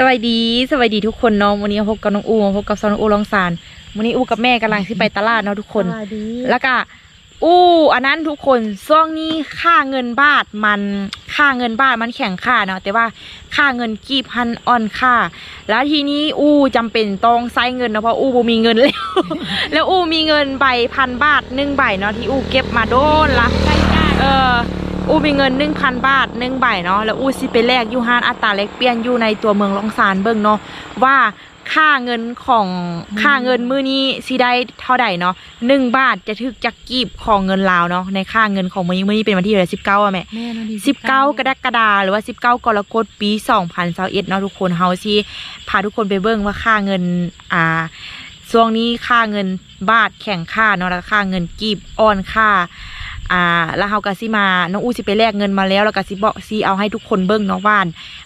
สวัสดีสวัสดีทุกคนเนาะวันนี้พบกับน้องอูมาพบกับซอนองอูลองซานวันนี้อูกับแม่กำลังที่ไปตลาดเนาะทุกคน สวัสดีแล้วก็อู้อันนั้นทุกคนช่วงนี้ค่าเงินบาทมันค่าเงินบาทมันแข็งค่าเนาะแต่ว่าค่าเงินกีบพันอ่อนค่า แล้วทีนี้อู้จำเป็นต้องใช้เงินเนาะเพราะอู้บ่มีเงินแล้ว แล้วอู้มีเงินใบพันบาทหนึ่งใบเนาะที่อู้เก็บมาโดนละใช่ได้เออ อูมีเงินหนึ่งพันบาทหนึ่งใบเนาะแล้วอูสิไปแลกอยูฮานอัตราแลกเปลี่ยนอยู่ในตัวเมืองลองซานเบิ่งเนาะว่าค่าเงินของค่าเงินมื้อนี้สิได้เท่าใดเนาะหนึ่งบาทจะถึกจักกีบของเงินลาวเนาะในค่าเงินของมื้อนี้มื้อนี้เป็นวันที่เท่าไหร่สิบเก้าอะแม่แม่นอนดีสิบเก้ากรกฎาหรือว่าสิบเก้ากรกฎปีสองพันเเนาะทุกคนเฮาสิพาทุกคนไปเบิ่งว่าค่าเงินอ่าช่วงนี้ค่าเงินบาทแข่งค่าเนาะแล้วก็ค่าเงินกีบอ่อนค่า อ่าแล้วเฮาก็สิมา น้องอู้สิไปแลกเงินมาแล้ว แล้วก็สิบอกสิเอาให้ทุกคนเบิ่งเนาะว่า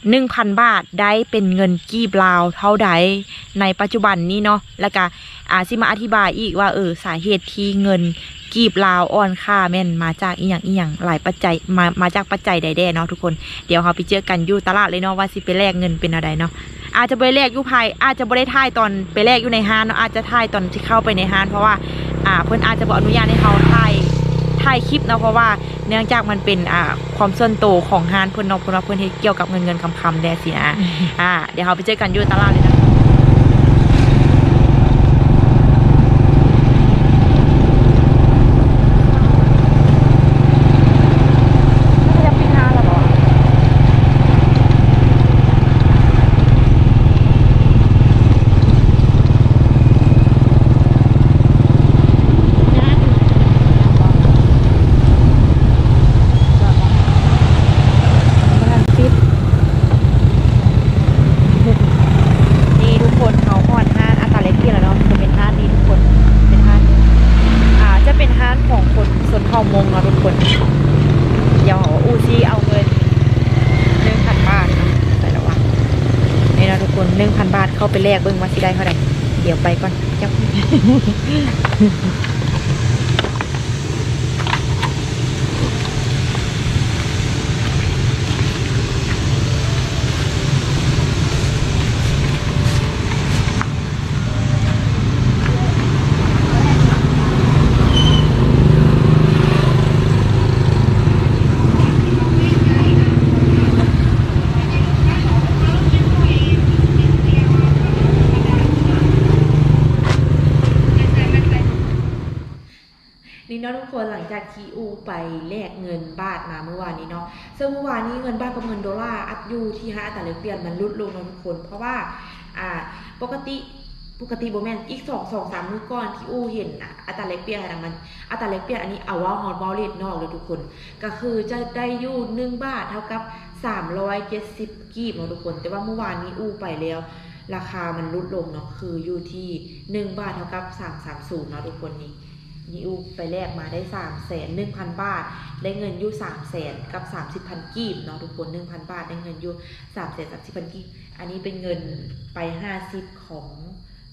หนึ่งพันบาทได้เป็นเงินกีบลาวเท่าใดในปัจจุบันนี้เนาะแล้วก็อ่าสิมาอธิบายอีกว่าเออสาเหตุที่เงินกีบลาวอ่อนค่าแม่นมาจากอีหยังอีหยังหลายปัจจัยมามาจากปัจจัยใดๆเนาะทุกคนเดี๋ยวเราไปเจอกันอยู่ตลาดเลยเนาะว่าสิไปแลกเงินเป็นอะไรเนาะอาจจะไปแลกอยู่ภายอาจจะบ่ได้ถ่ายตอนไปแลกอยู่ในห้างเนาะอาจจะถ่ายตอนที่เข้าไปในห้างเพราะว่าอ่าเพิ่อนอาจจะบ่อนุญาตให้เขา ถ่ายถ่ายคลิปเนาะเพราะว่าเนื่องจากมันเป็นอ่าความส่วนตัวของห้างเพิ่นเนาะเพิ่นว่าเพิ่นเฮ็ดเกี่ยวกับเงินเงินคำคำๆแดสินะอ่าเดี๋ยวเราไปเจอกันอยู่ตลาดเลยนะจะปิดห้างแล้วบ่ ปิดนี่ทุกคนเขาหอนห้านอัตราเล็กเกียแล้วเนาะจะเป็นห้านนี้ทุกคนเป็นห้านอ่าจะเป็นห้านของคนสนเผ่ามงเนาะทุกคน เดี๋ยวอูซี่เอาเงินหนึ่งพันบาทเนาะใส่แล้ววะนี่เหนึ่งพันบาทเข้าไปแลกเบิ้งว่าสิได้เท่าไหร่เดี๋ยวไปก่อนเจ้า เนาะทุกคนหลังจากที่อูไปแลกเงินบาทมาเมื่อวานนี้เนาะซึ่งเมื่อวานนี้เงินบาทกับเงินดอลลาร์อัดอยู่ที่ห้าอัตราแลกเปลี่ยนมันลดลงเนาะทุกคน เพราะว่าอ่าปกติปกติโบแมนอีกสองสองสามมือก่อนที่อูเห็นอะอัตราแลกเปลี่ยนอะมันอัตราแลกเปลี่ยนอันนี้เอาว่าฮอตบอลเลทนอกเลยทุกคน ก็คือจะได้ยู่หนึ่งบาทเท่ากับสามร้อยเจ็ดสิบกีบเนาะทุกคน แต่ว่าเมื่อวานนี้อูไปแล้ว ราคามันลดลงเนาะคืออยู่ที่หนึ่งบาทเท่ากับสามสามศูนย์เนาะทุกคนนี่ นี่อูไปแลกมาได้สามแสนหนึ่งพันบาท ได้เงินยู่สามแสนกับสามสิบพันกีบเนาะทุกคนหนึ่งพันบาท ได้เงินยู่สามแสนสามสิบพันกีบ อันนี้เป็นเงินไปห้าสิบของ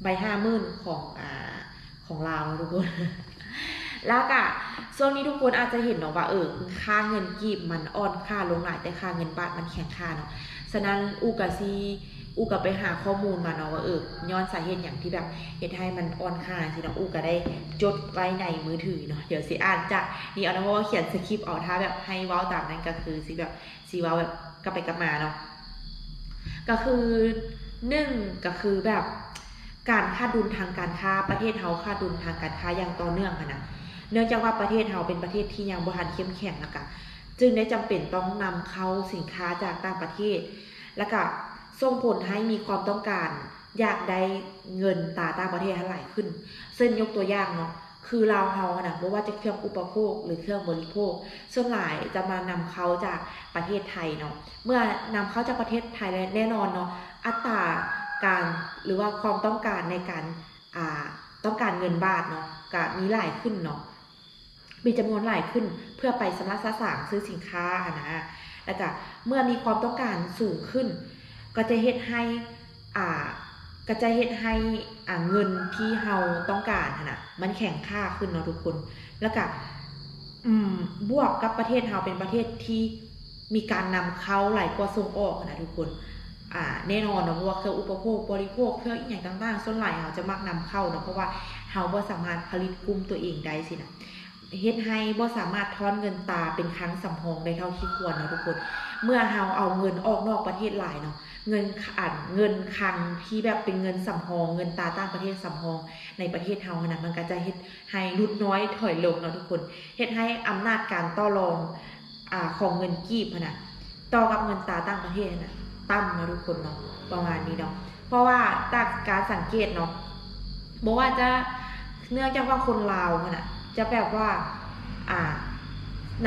ใบห้าหมื่นของอ่าของลาวเนาทุกคน แล้วก็ช่วงนี้ทุกคนอาจจะเห็นเนาะว่าเออค่าเงินกีบมันอ่อนค่าลงหลายแต่ค่าเงินบาทมันแข็งค่าเนาะ ฉะนั้นอูกะซี อูกะไปหาข้อมูลมาเนาะว่าเออย้อนสาเหตุอย่างที่แบบเหตุให้มันอ่อนค่าสินะอูกะได้จดไว้ในมือถือเนาะเดี๋ยวสิอ่านจากนี่เอานะเพราะว่าเขียนสคริปต์เอาถ้าแบบให้ว้าตามนั้นก็คือสิแบบสิว้าแบบกลับไปกลับมาเนาะก็คือหนึ่งก็คือแบบการค่าดุลทางการค้าประเทศเฮาค่าดุลทางการค้าอย่างต่อเนื่องอะนะเนื่องจากว่าประเทศเฮาเป็นประเทศที่ยังบ่ทันเข้มแข็งแล้วก็จึงได้จำเป็นต้องนำเข้าสินค้าจากต่างประเทศ แล้วก็ ส่งผลให้มีความต้องการอยากได้เงินตาต่างประเทศหลายขึ้น เส้นยกตัวอย่างเนาะคือลาวเฮาอะนะไม่ว่าจะเครื่องอุปโภคหรือเครื่องบริโภค ส่วนหลายจะมานำเข้าจากประเทศไทยเนาะเมื่อนำเข้าจากประเทศไทยแน่นอนเนาะอัตราการหรือว่าความต้องการในการาต้องการเงินบาทเนาะก็มีหลายขึ้นเนาะมีจำนวนหลายขึ้นเพื่อไปสำนักสะสางซื้อสินค้านะแล้วก็เมื่อมีความต้องการสูงขึ้น ก็จะเฮ็ดให้อ่าก็จะเฮ็ดให้อ่าเงินที่เราต้องการนะมันแข็งค่าขึ้นเนาะทุกคน แล้วก็อืมบวกกับประเทศเราเป็นประเทศที่มีการนำเข้าหลายกว่าส่งออกนะทุกคนอ่าแน่นอนเนาะเพราะว่าเครื่องอุปโภคบริโภคเครื่องอีกอย่างต่างๆส่วนใหลายเราจะมักนำเข้าเนาะเพราะว่าเฮาบ่สามารถผลิตกลุ่มตัวเองได้สินะเฮ็ดให้บ่สามารถทอนเงินตาเป็นครั้งสำรองได้เท่าที่ควรเนาะทุกคน เมื่อเฮาเอาเงินออกนอกประเทศหลายเนาะ เงินอันเงินคังที่แบบเป็นเงินสำรองเงินตาต่างประเทศสำรองในประเทศเฮานะมันก็จะเฮ็ดให้ลดน้อยถอยลงเนาะทุกคนเฮ็ดให้อำนาจการต่อรองอ่าของเงินกีบนน่ะต่อกับเงินตาต่างประเทศนะต่ำเนาะทุกคนเนาะประมาณนี้เนาะเพราะว่าจากการสังเกตเนาะบอกว่าจะเนื่องจากว่าคนลาวมันน่ะจะแบบว่าอ่า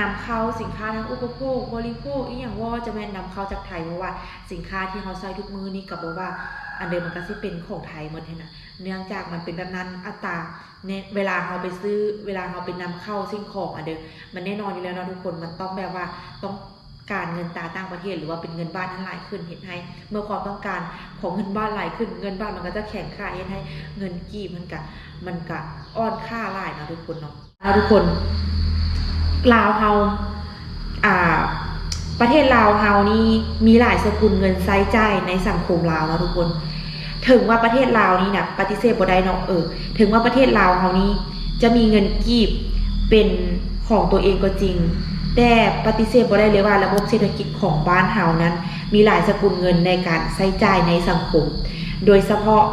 นำเข้าสินค้าทางอุปโภค บริโภคอีหยังว่าจะแม่นนำเข้าจากไทยเพราะว่าสินค้าที่เขาใช้ทุกมือนี่กับบอกว่า อันเดิมมันก็สิเป็นของไทยหมดเลยนะเนื่องจากมันเป็นแบบนั้นอัตราเนี่ยเวลาเราไปซื้อเวลาเราไปนำเข้าสิ่งของอันเดิมมันแน่นอนอยู่แล้วนะทุกคนมันต้องแบบว่าต้องการเงินตาต่างประเทศหรือว่าเป็นเงินบ้านนั้นหลายขึ้นเห็นให้เมื่อความต้องการของเงินบ้านหลายขึ้น เงินบ้านมันก็จะแข็งค่าเห็นให้เงินกีบมันกะมันกะอ่อนค่าหลายนะทุกคนเนาะทุกคน ลาวเฮาอ่า ประเทศลาวเฮานี่มีหลายสกุลเงินไซจ่ายในสังคมลาวนะทุกคน ถึงว่าประเทศลาวนี่นะปฏิเสธบ่ได้เนาะเออ ถึงว่าประเทศลาวเฮานี้จะมีเงินกีบเป็นของตัวเองก็จริง แต่ปฏิเสธบ่ได้เลยว่าระบบเศรษฐกิจของบ้านเฮานั้น มีหลายสกุลเงินในการใช้จ่ายในสังคม โดยเฉพาะ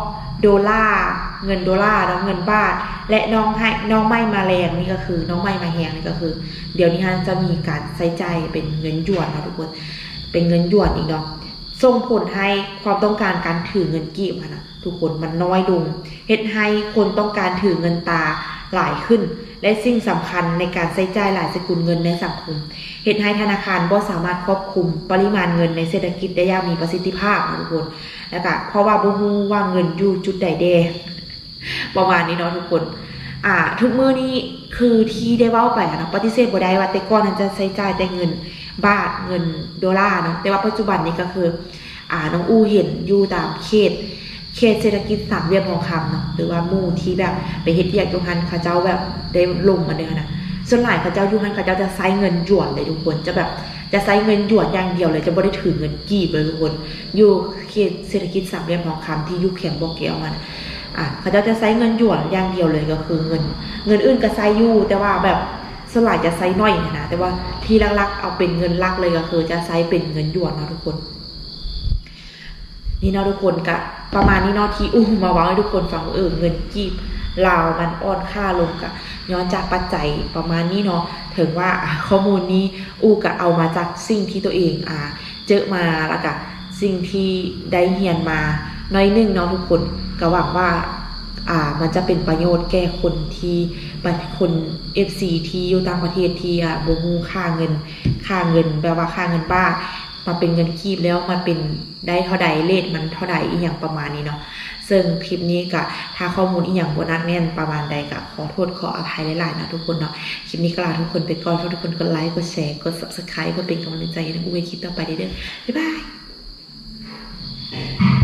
โดลลาร์ เงินโดลลาร์เนาะเงินบาท และน้องให้น้องไม่มาแรงนี่ก็คือน้องไม่มาแหงนี่ก็คือ เดี๋ยวนี้ฮะจะมีการใช้ใจเป็นเงินหยวนนะทุกคน เป็นเงินหยวนอีกเนาะส่งผลให้ความต้องการการถือเงินกีบนะทุกคนมันน้อยลงเฮ็ดให้คนต้องการถือเงินตาหลายขึ้น และสิ่งสำคัญในการใช้จ่ายหลายสกุลเงินในสังคมเฮ็ดให้ธนาคารบ่สามารถควบคุมปริมาณเงินในเศรษฐกิจได้อย่างมีประสิทธิภาพนะทุกคนแล้วก็เพราะว่าบ่ฮู้ว่าเงินอยู่จุดใดแด ประมาณนี้เนาะทุกคน อ่า ทุกมือนี้คือที่ได้เว้าไปนะปฏิเสธบ่ได้ว่าแต่ก่อนนั้นจะใช้จ่ายแต่เงินบาทเงินดอลลาร์เนาะแต่ว่าปัจจุบันนี้ก็คือ อ่าน้องอูเห็นอยู่ตามเขต เขตเศรษฐกิจสามเหลี่ยมทองคำเนาะหรือว่ามู่ที่แบบไปเฮ็ดเวียกอยู่หันเขาเจ้าแบบได้ลงมาเด้อนะส่วนหลายเขาเจ้าอยู่หันเขาเจ้าจะใช้เงินหยวนเลยทุกคนจะแบบจะใช้เงินหยวนอย่างเดียวเลยจะบ่ได้ถือเงินกีบเลยทุกคน อยู่เขตเศรษฐกิจสามเหลี่ยมทองคำที่ยู่แขมบ่อแก้วมัน อะเขาจะใช้เงินหยวนอย่างเดียวเลยก็คือเงิน เงินอื่นก็ใช้อยู่แต่ว่าแบบสลายจะไซส์น้อยนะแต่ว่าที่ลักๆเอาเป็นเงินลักเลยก็คือจะไซส์เป็นเงินหยวนนะทุกคน นี่เนาะทุกคนกะประมาณนี้เนาะที่อู้มาว้าให้ทุกคนฟังเออเงินกีบลาวมันอ่อนค่าลงกะย้อนจากปัจจัยประมาณนี้เนาะถึงว่าข้อมูลนี้อู้กะเอามาจากสิ่งที่ตัวเองอ่า เจอมาแล้วก็สิ่งที่ได้เรียนมาหน้อยหนึงเนาะทุกคน ก็หวังว่าอ่ามันจะเป็นประโยชน์แก่คนที่บัตรคน FC ที่อยู่ต่างประเทศที่อะบ่ฮู้ค่าเงินค่าเงินแปลว่าค่าเงินบ้ามาเป็นเงินคีบแล้วมันเป็นได้เท่าใดเลทมันเท่าใดอีหยังประมาณนี้เนาะซึ่งคลิปนี้ก็ถ้าข้อมูลอีหยังบนักแน่นประมาณใดก็ขอโทษขออภัยหลายๆนะทุกคนเนาะคลิปนี้ก็ลาทุกคนไปก่อนทุกคนกดไลค์กดแชร์กด Subscribe เพื่อเป็นกำลังใจให้ทั้งอุ้ยคลิปต่อไปเด้อบ๊ายบาย